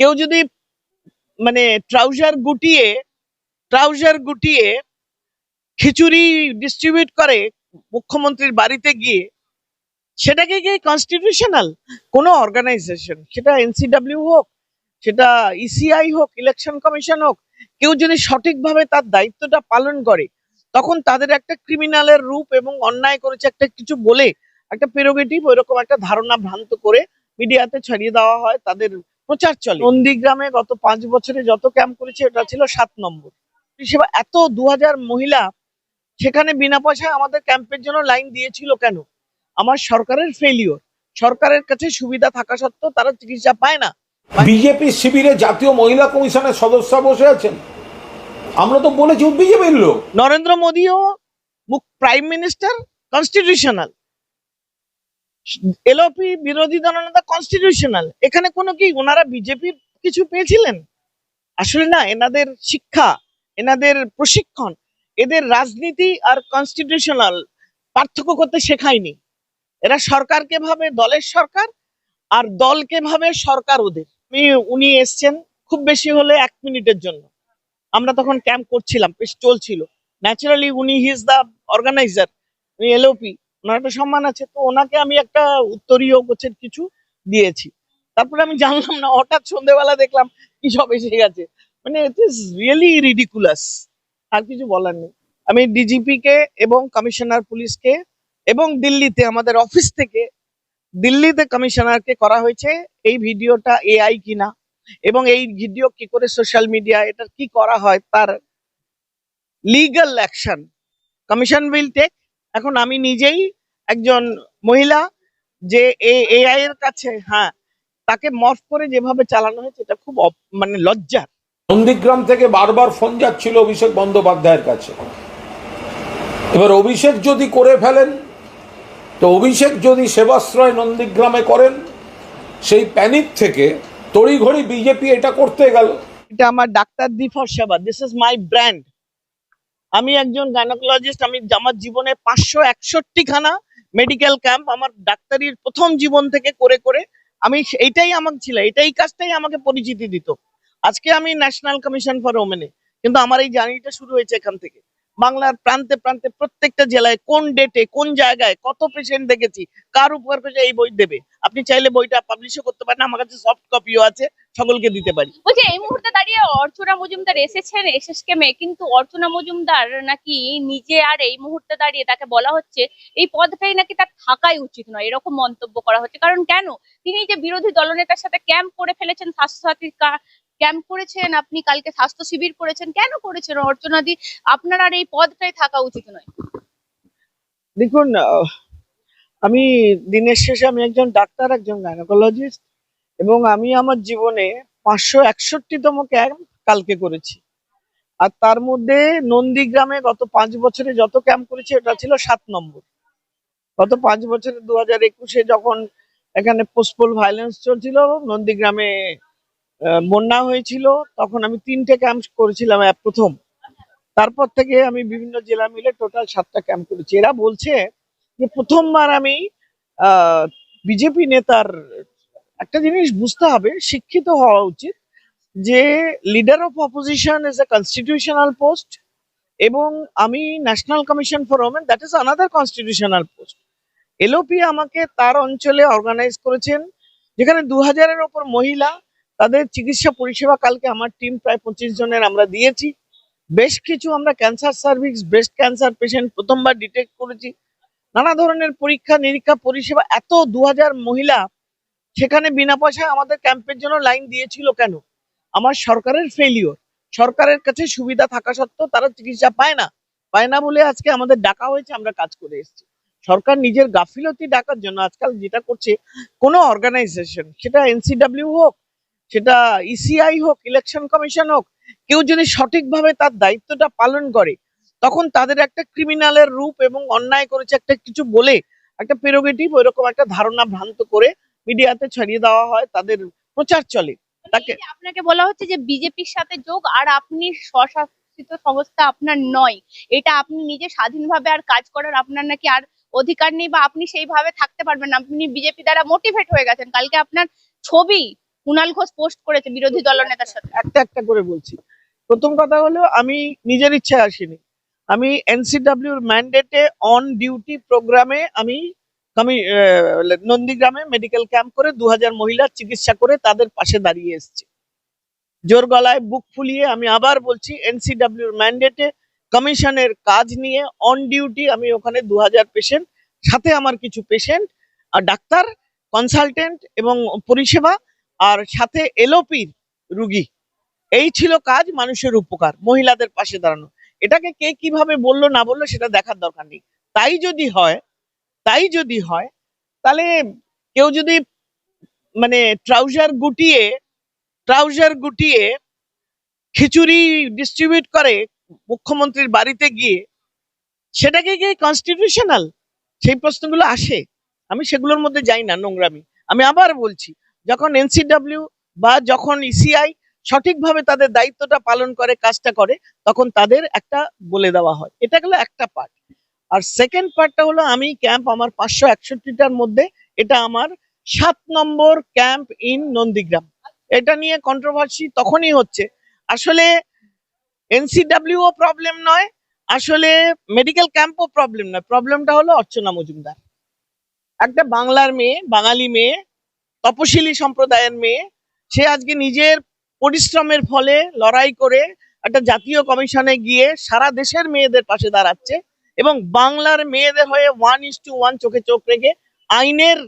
কেউ যদি মানে ট্রাউজার গুটিয়ে ট্রাউজার গুটিয়ে খিচুড়ি ডিস্ট্রিবিউট করে মুখ্যমন্ত্রীর বাড়িতে গিয়ে, সেটাকে কি কনস্টিটিউশনাল কোন অর্গানাইজেশন সেটা এনসিডব্লিউ হোক, সেটা ইসিআই হোক ইলেকশন কমিশন হোক, কেউ যদি সঠিকভাবে তার দায়িত্বটা পালন করে, তখন তাদের একটা ক্রিমিনালের রূপ এবং অন্যায় করেছে একটা কিছু বলে, একটা প্রেরোগেটিভ ওইরকম একটা ধারণা ভ্রান্ত করে মিডিয়াতে ছড়িয়ে দেওয়া হয়, তাদের প্রচার চলে। নন্দীগ্রামে গত পাঁচ বছরে যত ক্যাম্প করেছে এটা ছিল সাত নম্বর। পরিষেবা এত দু হাজার মহিলা সেখানে বিনা পয়সায় আমাদের ক্যাম্পের জন্য লাইন দিয়েছিল কেন? আমার সরকারের ফেলিওর সরকারের কাছে সুবিধা থাকা সত্ত্বেও তারা চিকিৎসা পায় না। বিজেপি শিবিরে জাতীয় মহিলা কমিশনের সদস্য বসে আছেন। আমরা তো বলেছি বিজেপির লোক। নরেন্দ্র মোদীও মুখ প্রাইম মিনিস্টার কনস্টিটিউশনাল এলওপি বিরোধী দলনেতা কনস্টিটিউশনাল এখানে কোনো কি ওনারা বিজেপির কিছু পেয়েছিলেন? আসলে না, এনাদের শিক্ষা, এনাদের প্রশিক্ষণ, এদের রাজনীতি আর কনস্টিটিউশনাল পার্থক্য করতে শেখায়নি। এরা সরকারকে ভাবে দলের সরকার, আর দলকে ভাবে সরকার ওদের। উনি উনি এসছেন খুব বেশি হলে এক মিনিটের জন্য। আমরা তখন ক্যাম্প করছিলাম চলছিল। ন্যাচারালি উনি হিজ দ্য অর্গানাইজার উনি এলওপি ওনার একটা সম্মান আছে, তো ওনাকে আমি একটা উত্তরীয় গোছের কিছু দিয়েছি। তারপরে আমি জানলাম না, হঠাৎ সন্ধেবেলা দেখলাম কি সব এসে গেছে। মানে ইট ইজ রিয়েলি রিডিকুলাস আর কিছু বলার নেই। আমি ডিজিপি কে এবং কমিশনার পুলিশকে এবং দিল্লিতে, আমাদের অফিস থেকে দিল্লিতে কমিশনারকে করা হয়েছে, এই ভিডিওটা এআই কিনা এবং এই ভিডিও কি করে সোশ্যাল মিডিয়া এটা কি করা হয়, তার legal action commission will take এখন আমি নিজেই একজন মহিলা যে এআই এর কাছে হ্যাঁ তাকে মফ করে যেভাবে চালানো হয়েছে এটা খুব মানে লজ্জার। নন্দীগ্রাম থেকে বারবার ফোন যাচ্ছিল অভিষেক বন্দ্যোপাধ্যায়ের কাছে। এবার অভিষেক যদি করে ফেলেন তো অভিষেক যদি সেবাশ্রয় নন্দীগ্রামে করেন সেই প্যানিক থেকে তড়িঘড়ি বিজেপি এটা করতে গেল। এটা আমার doctor di for Seva this is my brand আমি একজন গাইনোকোলজিস্ট আমি আমার জীবনে পাঁচশো একষট্টি খানা মেডিকেল ক্যাম্প আমার ডাক্তারির প্রথম জীবন থেকে করে করে আমি এইটাই আমার ছিল এটাই কাজটাই আমাকে পরিচিতি দিত। আজকে আমি ন্যাশনাল কমিশন ফর ওমেনে কিন্তু আমার এই জার্নিটা শুরু হয়েছে এখান থেকে। বাংলার প্রান্তে প্রান্তে প্রত্যেকটা জেলায় কোন ডেটে কোন জায়গায় কত পেশেন্ট দেখেছি, কার উপকার পেয়েছে এই বই দেবে? আপনি চাইলে বইটা পাবলিশও করতে পারেন, আমার কাছে সফট কপিও আছে, সকলকে দিতে পারি। বলছি, এই মুহূর্তে দাঁড়িয়ে অর্চনা মজুমদার এসেছেন, এসএসকে কিন্তু অর্চনা মজুমদার নাকি নিজে আর এই মুহূর্তে দাঁড়িয়ে তাকে বলা হচ্ছে, এই পদটাই নাকি তার থাকাই উচিত নয়, এরকম মন্তব্য করা হচ্ছে। কারণ কেন? তিনি যে বিরোধী দলনেতার সাথে ক্যাম্প করে ফেলেছেন স্বাস্থ্যসাথীর ক্যাম্প করেছেন, আপনি কালকে স্বাস্থ্য শিবির করেছেন, কেন করেছেন? অর্চনা দি আপনার আর এই পদটাই থাকা উচিত নয়। দেখুন আমি দিনের শেষে আমি একজন ডাক্তার, একজন গাইনোকোলজিস্ট এবং আমি আমার জীবনে পাঁচশো একষট্টিতম ক্যাম্প কালকে করেছি। আর তার মধ্যে নন্দীগ্রামে গত পাঁচ বছরে যত ক্যাম্প করেছি ওটা ছিল সাত নম্বর। গত পাঁচ বছরে দু হাজার একুশে যখন এখানে পোস্টপোল ভায়োলেন্স চলছিল, নন্দীগ্রামে বন্যা হয়েছিল, তখন আমি তিনটে ক্যাম্প করেছিলাম প্রথম। তারপর থেকে আমি বিভিন্ন জেলা মিলে টোটাল সাতটা ক্যাম্প করেছি। এরা বলছে যে প্রথমবার আমি বিজেপি নেতার একটা জিনিস বুঝতে হবে, শিক্ষিত হওয়া উচিত যে leader of opposition is a constitutional post এবং আমি national commission for women that is another constitutional post LOP আমাকে তার অঞ্চলে অর্গানাইজ করেছেন, যেখানে দু হাজারের ওপর মহিলা তাদের চিকিৎসা পরিষেবা কালকে আমার টিম প্রায় পঁচিশ জনের আমরা দিয়েছি। বেশ কিছু আমরা cancer service breast cancer patient প্রথমবার ডিটেক্ট করেছি। নানা ধরনের পরীক্ষা, নিরীক্ষা, পরিষেবা, এত দু হাজার মহিলা সেখানে বিনা পয়সায় আমাদের ক্যাম্পের জন্য লাইন দিয়েছিল কেন? আমার সরকারের ফেলিওর সরকারের কাছে সুবিধা থাকা সত্ত্বেও তারা চিকিৎসা পায় না। পায় না বলে আজকে আমাদের ডাকা হয়েছে, আমরা কাজ করে এসেছি। সরকার নিজের গাফিলতি ডাকার জন্য আজকাল যেটা করছে, কোনো অর্গানাইজেশন সেটা এনসিডব্লিউ হোক সেটা ইসিআই হোক ইলেকশন কমিশন হোক, কেউ যদি সঠিকভাবে তার দায়িত্বটা পালন করে, তখন তাদের একটা ক্রিমিনালের রূপ এবং অন্যায় করেছে একটা কিছু বলে, একটা প্রেরোগেটিভ ওইরকম একটা ধারণা ভ্রান্ত করে মিডিয়াতে ছড়িয়ে দেওয়া হয়, তাদের প্রচার চলে। তাকে- আপনাকে বলা হচ্ছে যে বিজেপির সাথে যোগ, আর আপনি স্বশাসিত সংস্থা আপনার নয়, এটা আপনি নিজে স্বাধীনভাবে আর কাজ করার আপনার নাকি আর অধিকার নেই, বা আপনি সেইভাবে থাকতে পারবেন না, আপনি বিজেপি দ্বারা মোটিভেট হয়ে গেছেন। কালকে আপনার ছবি কুণাল ঘোষ পোস্ট করেছে বিরোধী দলনেতার সাথে। একটা একটা করে বলছি। প্রথম কথা হলো আমি নিজের ইচ্ছায় আসিনি। আমি এনসিডাব্লিউর ম্যান্ডেটে অন ডিউটি প্রোগ্রামে আমি আমি নন্দীগ্রামে মেডিকেল ক্যাম্প করে দু হাজার মহিলার চিকিৎসা করে তাদের পাশে দাঁড়িয়ে এসেছি। জোর গলায় বুক ফুলিয়ে আমি আবার বলছি এনসিডাব্লিউর ম্যান্ডেটে কমিশনের কাজ নিয়ে অন ডিউটি আমি ওখানে দু হাজার পেশেন্ট সাথে আমার কিছু পেশেন্ট আর ডাক্তার কনসালটেন্ট এবং পরিষেবা আর সাথে এলোপির রুগী। এই ছিল কাজ, মানুষের উপকার, মহিলাদের পাশে দাঁড়ানো। এটাকে কে কীভাবে বলল, না বলল, সেটা দেখার দরকার নেই। তাই যদি হয়, তাই যদি হয়, তাহলে কেউ যদি মানে ট্রাউজার গুটিয়ে ট্রাউজার গুটিয়ে খিচুড়ি ডিস্ট্রিবিউট করে মুখ্যমন্ত্রীর বাড়িতে গিয়ে, সেটাকে কি কনস্টিটিউশনাল সেই প্রশ্নগুলো আসে। আমি সেগুলোর মধ্যে যাই না, নোংরামি। আমি আবার বলছি যখন এনসিডাব্লিউ বা যখন ইসিআই সঠিকভাবে তাদের দায়িত্বটা পালন করে, কাজটা করে, তখন তাদের একটা বলে দেওয়া হয়। এটা গেলো একটা পার্ট আর সেকেন্ড পার্টটা হলো আমি ক্যাম্প আমার পাঁচশো একষট্টিটার মধ্যে এটা আমার সাত নম্বর ক্যাম্প ইন নন্দীগ্রাম। এটা নিয়ে কন্ট্রোভার্সি তখনই হচ্ছে। আসলে এনসিডব্লিউ প্রবলেম নয়, আসলে মেডিকেল ক্যাম্পও প্রবলেম নয়। প্রবলেমটা হলো অর্চনা মজুমদার। একটা বাংলার মেয়ে, বাঙালি মেয়ে তপশিলি সম্প্রদায়ের মেয়ে। সে আজকে নিজের পরিশ্রমের ফলে লড়াই করে একটা জাতীয় কমিশনে গিয়ে সারা দেশের মেয়েদের পাশে দাঁড়াচ্ছে এবং বাংলার মেয়েদের হয়ে ওয়ান ইস টু ওয়ান চোখে চোখ রেখে আইনের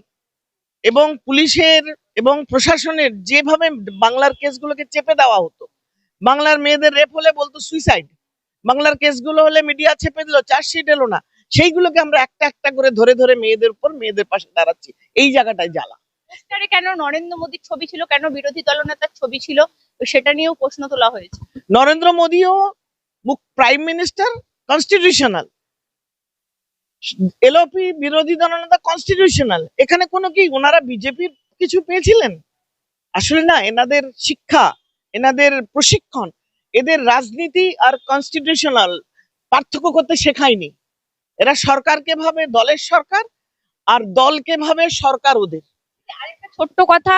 এবং পুলিশের এবং প্রশাসনের যেভাবে বাংলার কেসগুলোকে চেপে দেওয়া হতো। বাংলার মেয়েদের রেপ হলে বলতো সুইসাইড বাংলার কেসগুলো হলে মিডিয়া চেপে দিল চার্জশিট এলো না। সেইগুলোকে আমরা একটা একটা করে ধরে ধরে মেয়েদের উপর মেয়েদের পাশে দাঁড়াচ্ছি। এই জায়গাটায় জ্বালা। পোস্টারে কেন নরেন্দ্র মোদীর ছবি ছিল? কেন বিরোধী দলনেতার ছবি ছিল? সেটা নিয়েও প্রশ্ন তোলা হয়েছে। নরেন্দ্র মোদীও প্রাইম মিনিস্টার কনস্টিটিউশনাল এলওপি বিরোধী দলনেতা কনস্টিটিউশনাল এখানে কোনো কি ওনারা বিজেপির কিছু পেয়েছিলেন? আসলে না, এনাদের শিক্ষা, এনাদের প্রশিক্ষণ, এদের রাজনীতি আর কনস্টিটিউশনাল পার্থক্য করতে শেখায়নি। এরা সরকারকে ভাবে দলের সরকার, আর দলকে ভাবে সরকার ওদের। আরেকটা ছোট্ট কথা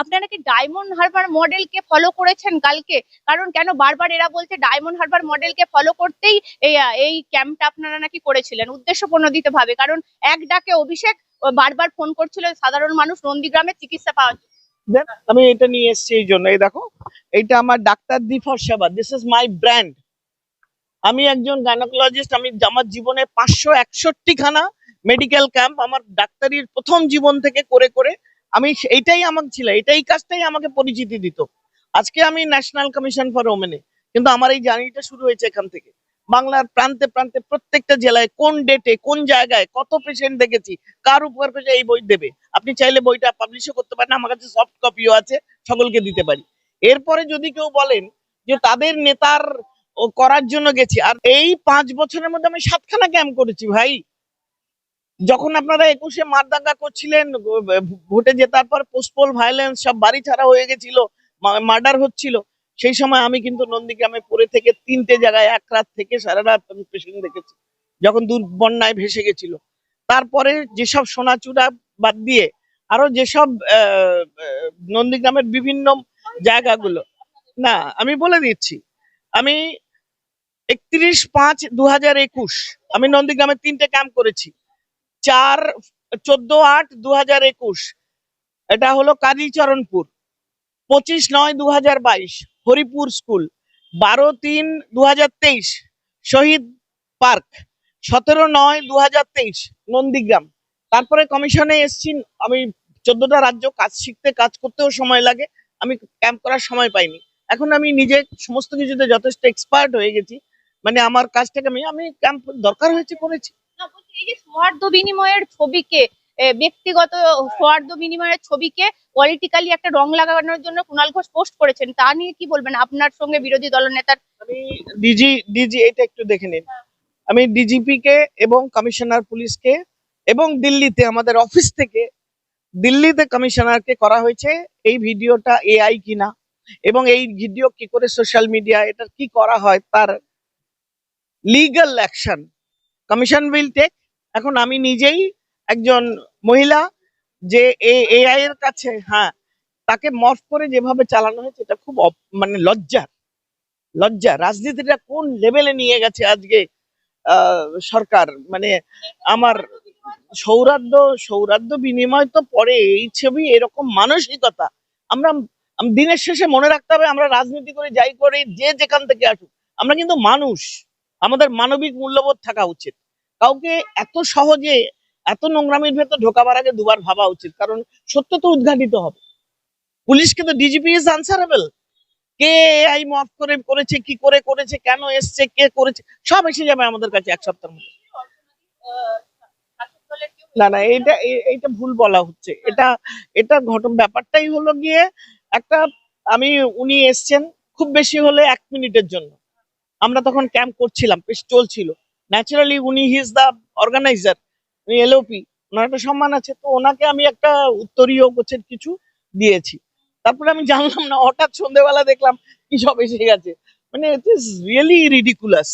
আপনারা কি ডায়মন্ড হারবার মডেলকে ফলো করেছেন কালকে? কারণ কেন বারবার এরা বলছে ডায়মন্ড হারবার মডেলকে ফলো করতেই এই ক্যাম্পটা আপনারা নাকি করেছিলেন উদ্দেশ্য প্রণোদিত ভাবে। কারণ এক ডাকে অভিষেক বারবার ফোন করছিল, সাধারণ মানুষ নন্দীগ্রামে চিকিৎসা পাওয়ার। দেন আমি এটা নিয়ে এসেছি এই জন্য। এই দেখো, এইটা আমার doctor di for Seva. This is my brand আমি একজন গাইনোকোলজিস্ট আমি আমার জীবনে পাঁচশো একষট্টি খানা মেডিকেল ক্যাম্প আমার ডাক্তারির প্রথম জীবন থেকে করে করে আমি এইটাই আমার ছিল এটাই কাজটাই আমাকে পরিচিতি দিত। আজকে আমি ন্যাশনাল কমিশন ফর ওমেনে কিন্তু আমার এই জার্নিটা শুরু হয়েছে এখান থেকে। বাংলার প্রান্তে প্রান্তে প্রত্যেকটা জেলায় কোন ডেটে কোন জায়গায় কত পেশেন্ট দেখেছি, কার উপকার পেয়েছে এই বই দেবে। আপনি চাইলে বইটা পাবলিশও করতে পারেন, আমার কাছে সফট কপিও আছে, সকলকে দিতে পারি। এরপরে যদি কেউ বলেন যে তাদের নেতার করার জন্য গেছি, আর এই পাঁচ বছরের মধ্যে আমি সাতখানা ক্যাম্প করেছি ভাই। যখন আপনারা একুশে মারদাঙ্গা করছিলেন ভ- ভোটে জেতার পর পোস্টপোল ভায়োলেন্স সব বাড়ি ছাড়া হয়ে গেছিল মার্ডার হচ্ছিল, সেই সময় আমি কিন্তু নন্দীগ্রামে পড়ে থেকে তিনটে জায়গায় এক রাত থেকে সারা রাত আমি পেশেন্ট দেখেছি, যখন দূর বন্যায় ভেসে গেছিল। তারপরে যেসব সোনাচূড়া বাদ দিয়ে আরও যেসব নন্দীগ্রামের বিভিন্ন জায়গাগুলো, না, আমি বলে দিচ্ছি, আমি একত্রিশ পাঁচ দু আমি নন্দীগ্রামে তিনটে ক্যাম্প করেছি। চার, চোদ্দ আট দু হাজার একুশ। এটা হলো কালীচরণপুর পঁচিশ নয় দু হাজার বাইশ, হরিপুর স্কুল। বারো তিন দু হাজার তেইশ, শহীদ পার্ক। সতেরো নয় দু হাজার তেইশ, নন্দীগ্রাম। তারপরে কমিশনে এসছি, আমি চোদ্দটা রাজ্য কাজ শিখতে, কাজ করতেও সময় লাগে। আমি ক্যাম্প করার সময় পাইনি। এখন আমি নিজে সমস্ত কিছুতে যথেষ্ট এক্সপার্ট হয়ে গেছি। মানে আমার কাজটাকে আমি আমি ক্যাম্প দরকার হয়েছে করেছি। এই যে সৌহার্দ্য বিনিময়ের ছবিকে ব্যক্তিগত সৌহার্দ্য বিনিময়ের ছবিকে পলিটিক্যালি একটা রং লাগানোর জন্য কুণাল ঘোষ পোস্ট করেছেন তা নিয়ে কি বলবেন আপনার সঙ্গে বিরোধী দলনেতার আমি ডিজি ডিজি এটা একটু দেখে নিন। আমি ডিজিপি কে এবং কমিশনার পুলিশকে এবং দিল্লিতে আমাদের অফিস থেকে দিল্লিতে কমিশনারকে করা হয়েছে এই ভিডিওটা এআই কিনা এবং এই ভিডিও কি করে সোশ্যাল মিডিয়া এটা কি করা হয় তার legal action commission will take এখন আমি নিজেই একজন মহিলা যে এআই এর কাছে হ্যাঁ তাকে মফ করে যেভাবে চালানো হয়েছে, এটা খুব মানে লজ্জা লজ্জা। রাজনীতিটা কোন লেভেলে নিয়ে গেছে আজকে সরকার? মানে আমার সৌরাদ্য সৌরাদ্য বিনিময় তো পরে, এই ছবি এরকম মানসিকতা। আমরা দিনের শেষে মনে রাখতে হবে, আমরা রাজনীতি করে, যাই করি, যে যেখান থেকে আসুক, আমরা কিন্তু মানুষ। আমাদের মানবিক মূল্যবোধ থাকা উচিত। কাউকে এত সহজে, এত নোংরামির ভেতর ঢোকাবার আগে দুবার ভাবা উচিত, কারণ সত্য তো উদ্ঘাটিত হবে। পুলিশকে তো ডিজিপি ইজ আনসারেবল কে আই মফ করে, করেছে, কি করে, করেছে, কেন এসছে, কে করেছে, সব এসে যাবে আমাদের কাছে এক সপ্তাহের মধ্যে। না না, এইটা, এ- এইটা ভুল বলা হচ্ছে। এটা এটা ঘটন, ব্যাপারটাই হলো গিয়ে একটা, আমি, উনি এসছেন খুব বেশি হলে এক মিনিটের জন্য। আমরা তখন ক্যাম্প করছিলাম, বেশ চলছিল। ন্যাচারালি উনি হিজ দ্য অর্গানাইজার উনি এলওপি ওনার একটা সম্মান আছে। তো ওনাকে আমি একটা উত্তরীয় গোছের কিছু দিয়েছি। তারপরে আমি জানলাম না, হঠাৎ সন্ধ্যেবেলা দেখলাম কি সব এসে গেছে। মানে ইট ইজ রিয়েলি রিডিকুলাস